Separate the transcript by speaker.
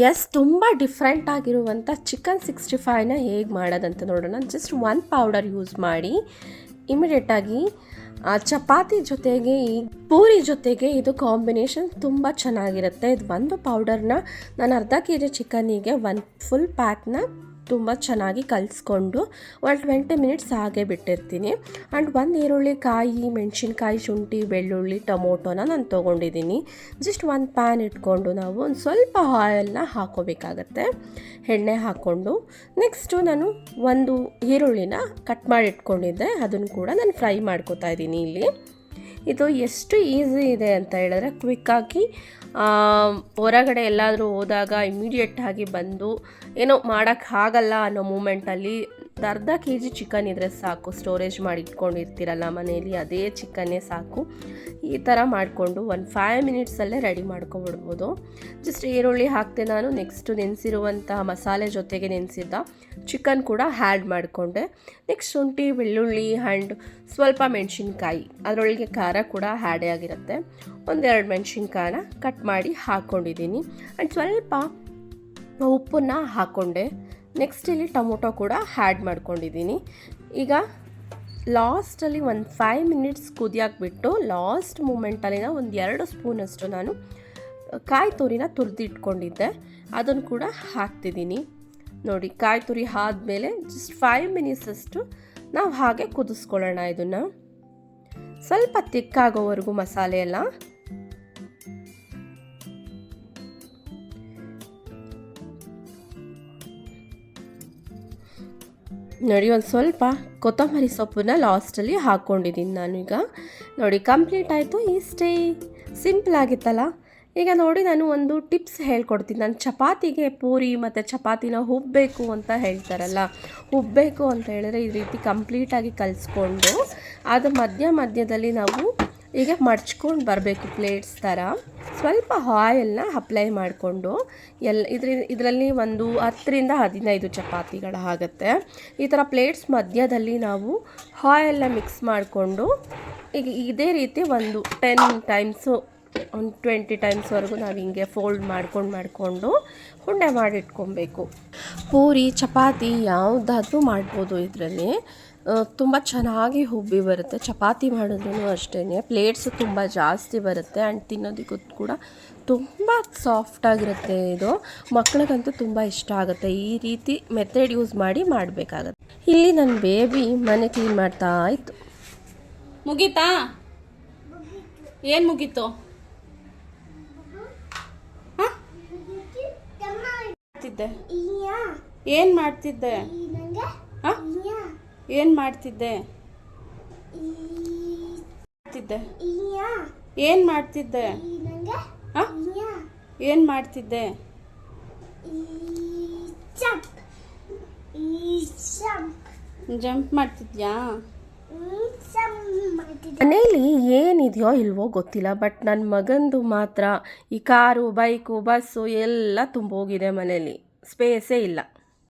Speaker 1: S ತುಂಬ different ಆಗಿರುವಂಥ chicken sixty ಫೈವ್ನ ಹೇಗೆ ಮಾಡೋದಂತ ನೋಡೋಣ. ಜಸ್ಟ್ ಒನ್ ಪೌಡರ್ ಯೂಸ್ ಮಾಡಿ ಇಮಿಡಿಯೇಟಾಗಿ ಚಪಾತಿ ಜೊತೆಗೆ ಈ ಪೂರಿ ಜೊತೆಗೆ ಇದು ಕಾಂಬಿನೇಷನ್ ತುಂಬ ಚೆನ್ನಾಗಿರುತ್ತೆ. ಇದು ಒಂದು ಪೌಡರ್ನ ನಾನು ಅರ್ಧ ಕೆ ಜಿ ಚಿಕನಿಗೆ ಒಂದು ಫುಲ್ ಪ್ಯಾಕ್ನ ತುಂಬ ಚೆನ್ನಾಗಿ ಕಲಿಸ್ಕೊಂಡು ಒಂದು ಟ್ವೆಂಟಿ ಮಿನಿಟ್ಸ್ ಹಾಗೆ ಬಿಟ್ಟಿರ್ತೀನಿ. ಆ್ಯಂಡ್ ಒಂದು ಈರುಳ್ಳಿ ಕಾಯಿ, ಮೆಣಸಿನ್ಕಾಯಿ, ಶುಂಠಿ, ಬೆಳ್ಳುಳ್ಳಿ, ಟೊಮೊಟೊನ ನಾನು ತೊಗೊಂಡಿದ್ದೀನಿ. ಜಸ್ಟ್ ಒಂದು ಪ್ಯಾನ್ ಇಟ್ಕೊಂಡು ನಾವು ಒಂದು ಸ್ವಲ್ಪ ಆಯಿಲ್ನ ಹಾಕೋಬೇಕಾಗತ್ತೆ. ಎಣ್ಣೆ ಹಾಕ್ಕೊಂಡು ನೆಕ್ಸ್ಟು ನಾನು ಒಂದು ಈರುಳ್ಳಿನ ಕಟ್ ಮಾಡಿಟ್ಕೊಂಡಿದ್ದೆ ಅದನ್ನು ಕೂಡ ನಾನು ಫ್ರೈ ಮಾಡ್ಕೋತಾ ಇದ್ದೀನಿ ಇಲ್ಲಿ. ಇದು ಎಷ್ಟು ಈಸಿ ಇದೆ ಅಂತ ಹೇಳಿದ್ರೆ ಕ್ವಿಕ್ಕಾಗಿ ಹೊರಗಡೆ ಎಲ್ಲಾದರೂ ಹೋದಾಗ ಇಮಿಡಿಯೇಟಾಗಿ ಬಂದು ಏನೋ ಮಾಡೋಕ್ಕಾಗಲ್ಲ ಅನ್ನೋ ಮೂಮೆಂಟಲ್ಲಿ ಅರ್ಧ ಕೆ ಜಿ ಚಿಕನ್ ಇದ್ದರೆ ಸಾಕು. ಸ್ಟೋರೇಜ್ ಮಾಡಿ ಇಟ್ಕೊಂಡಿರ್ತೀರಲ್ಲ ಮನೆಯಲ್ಲಿ ಅದೇ ಚಿಕನ್ನೇ ಸಾಕು. ಈ ಥರ ಮಾಡಿಕೊಂಡು ಒಂದು ಫೈವ್ ಮಿನಿಟ್ಸಲ್ಲೇ ರೆಡಿ ಮಾಡ್ಕೊಬಿಡ್ಬೋದು ಜಸ್ಟ್ ಈರುಳ್ಳಿ ಹಾಕ್ತೆ ನಾನು. ನೆಕ್ಸ್ಟು ನೆನೆಸಿರುವಂತಹ ಮಸಾಲೆ ಜೊತೆಗೆ ನೆನೆಸಿದ್ದ ಚಿಕನ್ ಕೂಡ ಹ್ಯಾಡ್ ಮಾಡಿಕೊಂಡೆ. ನೆಕ್ಸ್ಟ್ ಶುಂಠಿ, ಬೆಳ್ಳುಳ್ಳಿ ಆ್ಯಂಡ್ ಸ್ವಲ್ಪ ಮೆಣಸಿನ್ಕಾಯಿ. ಅದರೊಳಗೆ ಖಾರ ಕೂಡ ಹ್ಯಾಡೇ ಆಗಿರುತ್ತೆ. ಒಂದೆರಡು ಮೆಣಸಿನ್ಕಾಯನ್ನ ಕಟ್ ಮಾಡಿ ಹಾಕ್ಕೊಂಡಿದ್ದೀನಿ ಆ್ಯಂಡ್ ಸ್ವಲ್ಪ ಉಪ್ಪನ್ನು ಹಾಕ್ಕೊಂಡೆ ನೆಕ್ಸ್ಟ್ ಇಲ್ಲಿ ಟೊಮೊಟೊ ಕೂಡ ಹ್ಯಾಡ್ ಮಾಡ್ಕೊಂಡಿದ್ದೀನಿ. ಈಗ ಲಾಸ್ಟಲ್ಲಿ ಒಂದು ಫೈವ್ ಮಿನಿಟ್ಸ್ ಕುದಿಯಾಕ್ಬಿಟ್ಟು ಲಾಸ್ಟ್ ಮೂಮೆಂಟಲ್ಲಿ ಒಂದು ಎರಡು ಸ್ಪೂನಷ್ಟು ನಾನು ಕಾಯಿ ತುರಿನ ತುರಿದಿಟ್ಕೊಂಡಿದ್ದೆ. ಅದನ್ನು ಕೂಡ ಹಾಕ್ತಿದ್ದೀನಿ. ನೋಡಿ, ಕಾಯಿ ತುರಿ ಆದಮೇಲೆ ಜಸ್ಟ್ ಫೈವ್ ಮಿನಿಟ್ಸಷ್ಟು ನಾವು ಹಾಗೆ ಕುದಿಸ್ಕೊಳ್ಳೋಣ ಇದನ್ನು. ಸ್ವಲ್ಪ ತಿಕ್ಕಾಗೋವರೆಗೂ ಮಸಾಲೆ ಎಲ್ಲ ನೋಡಿ ಒಂದು ಸ್ವಲ್ಪ ಕೊತ್ತಂಬರಿ ಸೊಪ್ಪನ್ನ ಲಾಸ್ಟಲ್ಲಿ ಹಾಕ್ಕೊಂಡಿದ್ದೀನಿ ಈಗ ನೋಡಿ ಕಂಪ್ಲೀಟ್ ಆಯಿತು, ಇಷ್ಟೇ. ಸಿಂಪಲ್ ಆಗಿತ್ತಲ್ಲ? ಈಗ ನೋಡಿ, ನಾನು ಒಂದು ಟಿಪ್ಸ್ ಹೇಳ್ಕೊಡ್ತೀನಿ. ನಾನು ಚಪಾತಿಗೆ ಪೂರಿ ಮತ್ತು ಚಪಾತಿನ ಹುಬ್ಬಬೇಕು ಅಂತ ಹೇಳ್ತಾರಲ್ಲ ಹುಬ್ಬಬೇಕು ಅಂತ ಹೇಳಿದ್ರೆ ಈ ರೀತಿ ಕಂಪ್ಲೀಟಾಗಿ ಕಲಿಸ್ಕೊಂಡು ಅದು ಮಧ್ಯ ಮಧ್ಯದಲ್ಲಿ ನಾವು ಈಗ ಮಡ್ಚ್ಕೊಂಡು ಬರಬೇಕು ಪ್ಲೇಟ್ಸ್ ಥರ ಸ್ವಲ್ಪ ಆಯಿಲ್ನ ಅಪ್ಲೈ ಮಾಡಿಕೊಂಡು ಎಲ್ ಇದ್ರ, ಇದರಲ್ಲಿ ಒಂದು ಹತ್ತರಿಂದ ಹದಿನೈದು ಚಪಾತಿಗಳು ಆಗುತ್ತೆ. ಈ ಥರ ಪ್ಲೇಟ್ಸ್ ಮಧ್ಯದಲ್ಲಿ ನಾವು ಆಯಿಲ್ನ ಮಿಕ್ಸ್ ಮಾಡಿಕೊಂಡು ಈಗ ಇದೇ ರೀತಿ ಒಂದು ಟೆನ್ ಟೈಮ್ಸು ಒಂದು ಟ್ವೆಂಟಿ ಟೈಮ್ಸ್ವರೆಗೂ ನಾವು ಹಿಂಗೆ ಫೋಲ್ಡ್ ಮಾಡ್ಕೊಂಡು ಮಾಡಿಕೊಂಡು ಉಂಡೆ ಮಾಡಿಟ್ಕೊಬೇಕು ಪೂರಿ, ಚಪಾತಿ ಯಾವುದಾದ್ರೂ ಮಾಡ್ಬೋದು ಇದರಲ್ಲಿ. ತುಂಬ ಚೆನ್ನಾಗಿ ಹುಬ್ಬಿ ಬರುತ್ತೆ. ಚಪಾತಿ ಮಾಡಿದ್ರೂ ಅಷ್ಟೇ ಪ್ಲೇಟ್ಸು ತುಂಬ ಜಾಸ್ತಿ ಬರುತ್ತೆ. ಆ್ಯಂಡ್ ತಿನ್ನೋದಕ್ಕೂ ಕೂಡ ತುಂಬ ಸಾಫ್ಟಾಗಿರುತ್ತೆ ಇದು. ಮಕ್ಕಳಿಗಂತೂ ತುಂಬ ಇಷ್ಟ ಆಗುತ್ತೆ. ಈ ರೀತಿ ಮೆಥಡ್ ಯೂಸ್ ಮಾಡಿ ಮಾಡಬೇಕಾಗತ್ತೆ. ಇಲ್ಲಿ ನನ್ನ ಬೇಬಿ ಮನೆ ಕ್ಲೀನ್ ಮಾಡ್ತಾ ಇತ್ತು.
Speaker 2: ಮುಗೀತಾ? ಏನು ಮುಗೀತು? ಏನು ಮಾಡ್ತಿದ್ದೆ? ಏನ್ ಮಾಡ್ತಿದ್ದೆ? ಮಾಡ್ತಿದ್ದೆ. ಏನು ಮಾಡ್ತಿದ್ದೆ? ಏನು ಮಾಡ್ತಿದ್ದೆ? ಜಂಪ್ ಮಾಡ್ತಿದ್ಯಾ?
Speaker 1: ಮನೇಲಿ ಏನಿದೆಯೋ ಇಲ್ವೋ ಗೊತ್ತಿಲ್ಲ, ಬಟ್ ನನ್ನ ಮಗಂದು ಮಾತ್ರ ಈ ಕಾರು, ಬೈಕು, ಬಸ್ಸು ಎಲ್ಲ ತುಂಬೋಗಿದೆ ಮನೇಲಿ. ಸ್ಪೇಸೇ ಇಲ್ಲ.